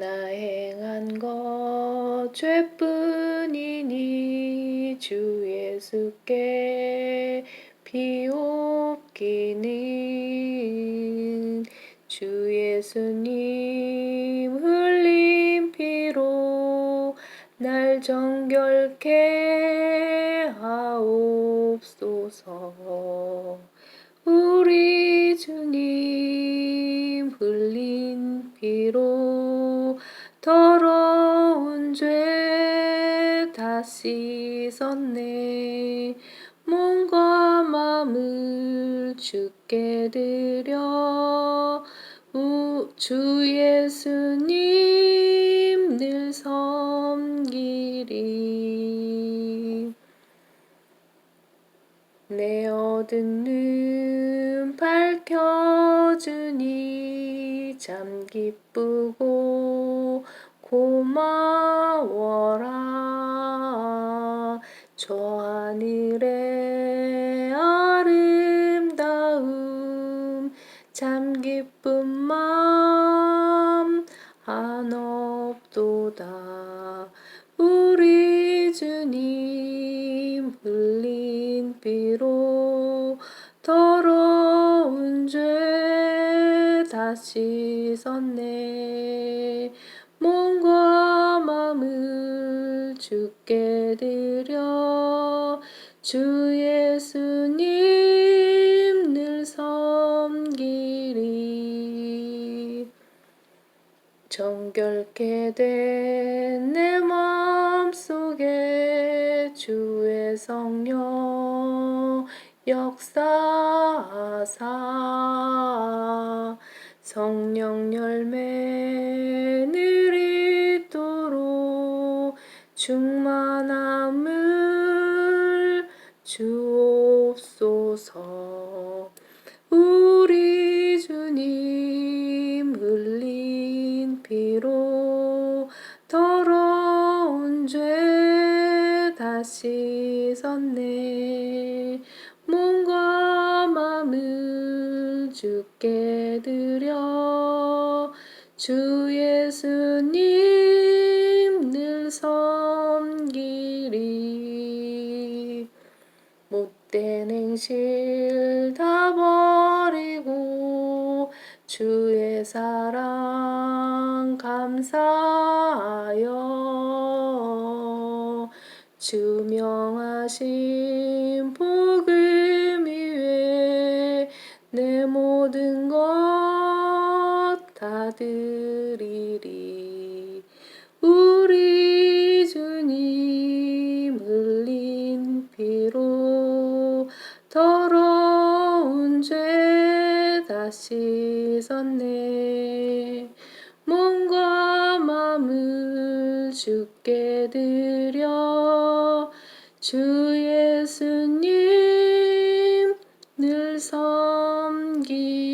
나 행한 것 죄뿐이니 주 예수께 비옵기는 주 예수님 흘린 피로 날 정결케 하옵소서 다 씻었네. 몸과 마음을 주께 드려. 우, 주 예수님 늘 섬기리. 내 얻은 눈 밝혀주니 참 기쁘고 고마워라. 저 하늘의 아름다움 참 기쁜 맘 한없도다. 우리 주님 흘린 피로 더러운 죄다 씻었네 주께 드려. 주 예수님 늘 섬기리. 정결케 된 내 마음속에 주의 성령 역사하사. 성령 열매 늘 있도록 충만함을 주옵소서. 우리 주님 흘린 피로 더러운 죄다 씻었네. 몸과 마음을 주께 드려 주 예수님 못된 행실 다 버리고 주의 사랑 감사하여 주명하신 복음 위에 내 모든 것다드 씻었네. 몸과 마음을 주께 드려. 주 예수님 늘 섬기